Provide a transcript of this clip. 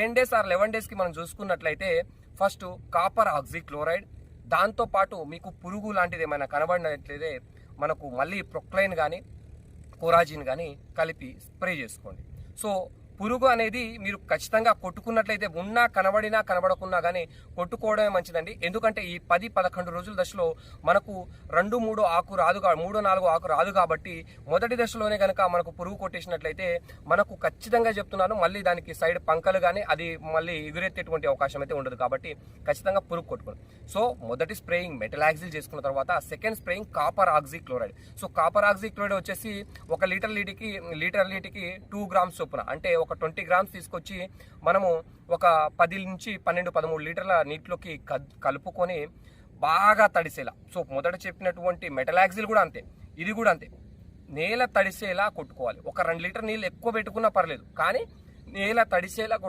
Ten days or eleven డేస్కి మనం చూసుకున్నట్లయితే ఫస్ట్ కాపర్ ఆక్సిక్లోరైడ్ దాంతోపాటు మీకు పురుగు లాంటిది ఏమైనా కనబడినట్లయితే మనకు మళ్ళీ ప్రొక్లైన్ కానీ కోరాజిన్ కానీ కలిపి స్ప్రే చేసుకోండి. సో పురుగు అనేది మీరు ఖచ్చితంగా కొట్టుకున్నట్లయితే ఉన్నా కనబడినా కనబడకున్నా కానీ కొట్టుకోవడమే మంచిదండి. ఎందుకంటే ఈ పది పదకొండు రోజుల దశలో మనకు రెండు మూడు ఆకు రాదు మూడు నాలుగు ఆకు రాదు కాబట్టి మొదటి దశలోనే కనుక మనకు పురుగు కొట్టేసినట్లయితే మనకు ఖచ్చితంగా చెప్తున్నాను మళ్ళీ దానికి సైడ్ పంకలు కానీ అది మళ్ళీ ఎగురెత్తేటువంటి అవకాశం అయితే ఉండదు కాబట్టి ఖచ్చితంగా పురుగు కొట్టుకోండి. సో మొదటి స్ప్రేయింగ్ మెటలాక్సిల్ చేసుకున్న తర్వాత second spraying copper oxychloride so copper oxychloride వచ్చేసి ఒక లీటర్ లీటికి లీటర్ లీటికి టూ గ్రామ్స్ చొప్పున అంటే ఒక ఒక ట్వంటీ గ్రామ్స్ తీసుకొచ్చి మనము ఒక పది నుంచి పన్నెండు పదమూడు లీటర్ల నీటిలోకి కలుపుకొని బాగా తడిసేలా. సో మొదట చెప్పినటువంటి మెటలాక్సిల్ కూడా అంతే. ఇది కూడా అంతే. నేల తడిసేలా కొట్టుకోవాలి. ఒక రెండు లీటర్ నీళ్ళు ఎక్కువ పెట్టుకున్నా పర్లేదు. కానీ నేల తడిసేలా కొట్టు